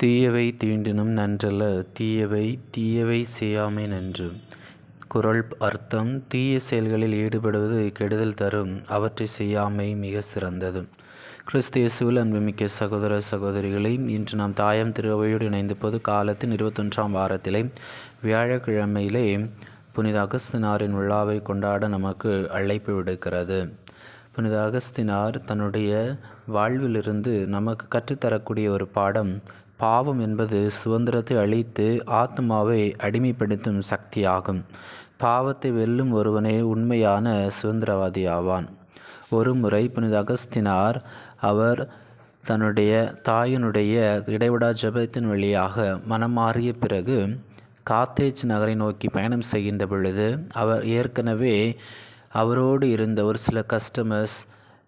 தீயவை தீண்டினும் நன்றல்ல தீயவை தீயவை செய்யாமை நன்று. குறள் அர்த்தம் தீய செயல்களில் ஈடுபடுவது கெடுதல் தரும் அவற்றைச் செய்யாமை மிகச் சிறந்தது. கிறிஸ்து இயேசுவில் அன்புமிக்க சகோதர சகோதரிகளே இன்று நாம் தாயாம் திருவையோடு இணைந்த பொது காலத்தின் இருபத்தொன்றாம் வாரத்திலே வியாழக்கிழமையிலே புனித அகஸ்தினாரின் விழாவை கொண்டாட நமக்கு அழைப்பு விடுக்கிறது. புனித அகஸ்தினார் தன்னுடைய வாழ்விலிருந்து நமக்கு கற்றுத்தரக்கூடிய ஒரு பாடம் பாவம் என்பது சுதந்திரத்தை அழித்து ஆத்மாவை அடிமைப்படுத்தும் சக்தியாகும். பாவத்தை வெல்லும் ஒருவனே உண்மையான சுதந்திரவாதி ஆவான். ஒரு முறை புனித அகஸ்தினார் அவர் தன்னுடைய தாயினுடைய இடைவிடா ஜெபத்தின் வழியாக மனம் மாறிய பிறகு காத்தேஜ் நகரை நோக்கி பயணம் செய்கின்ற பொழுது அவர் ஏற்கனவே அவரோடு இருந்த ஒரு சில கஸ்டமர்ஸ்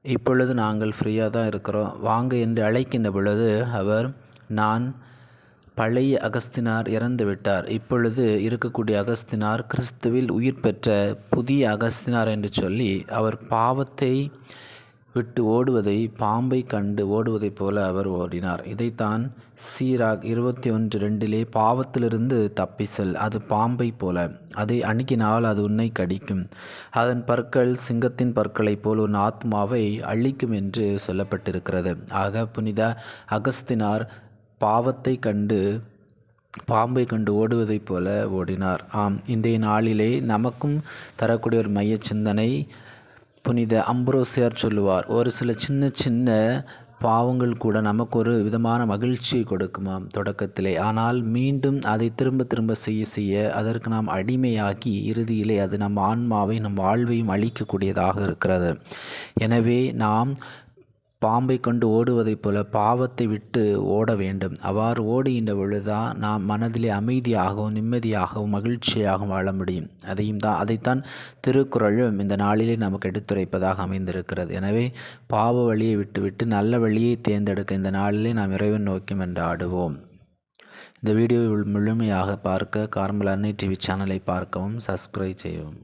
இப்பொழுது நாங்கள் ஃப்ரீயாக தான் இருக்கிறோம் வாங்க என்று அழைக்கின்ற பொழுது அவர் நான் பழைய அகஸ்தினார் இறந்துவிட்டார் இப்பொழுது இருக்கக்கூடிய அகஸ்தினார் கிறிஸ்துவில் உயிர் பெற்ற புதிய அகஸ்தினார் என்று சொல்லி அவர் பாவத்தை விட்டு ஓடுவதை பாம்பை கண்டு ஓடுவதைப் போல அவர் ஓடினார். இதைத்தான் சீராக் இருபத்தி ஒன்று ரெண்டிலே பாவத்திலிருந்து தப்பி செல் அது பாம்பை போல. அதை அணுகினால் அது உன்னை கடிக்கும். அதன் பற்கள் சிங்கத்தின் பற்களைப் போல் உன் ஆத்மாவை அழிக்கும் என்று சொல்லப்பட்டிருக்கிறது. ஆக புனித அகஸ்தினார் பாவத்தை கண்டு பாம்பை கண்டு ஓடுவதைப் போல ஓடினார். ஆம் இன்றைய நாளிலே நமக்கும் தரக்கூடிய ஒரு மைய சிந்தனை புனித அம்புரோசியார் சொல்லுவார் ஒரு சில சின்ன சின்ன பாவங்கள் கூட நமக்கு ஒரு விதமான மகிழ்ச்சியை கொடுக்குமாம் தொடக்கத்திலே. ஆனால் மீண்டும் அதை திரும்ப திரும்ப செய்ய செய்ய அதற்கு நாம் அடிமையாகி இறுதியிலே அது நம் ஆன்மாவை நம் வாழ்வையும் அழிக்கக்கூடியதாக இருக்கிறது. எனவே நாம் பாம்பை கண்டு ஓடுவதைப் போல பாவத்தை விட்டு ஓட வேண்டும். அவ்வாறு ஓடுகின்ற பொழுதுதான் நாம் மனதிலே அமைதியாகவும் நிம்மதியாகவும் மகிழ்ச்சியாகவும் வாழ முடியும். அதையும் தான் அதைத்தான் திருக்குறளும் இந்த நாளிலே நமக்கு எடுத்துரைப்பதாக அமைந்திருக்கிறது. எனவே பாவ வழியை விட்டுவிட்டு நல்ல வழியை தேர்ந்தெடுக்க இந்த நாளிலே நாம் இறைவன் நோக்கி ஆடுவோம். இந்த வீடியோவை முழுமையாக பார்க்க கார்மல் அன்னை டிவி சேனலை பார்க்கவும் சப்ஸ்கிரைப் செய்யவும்.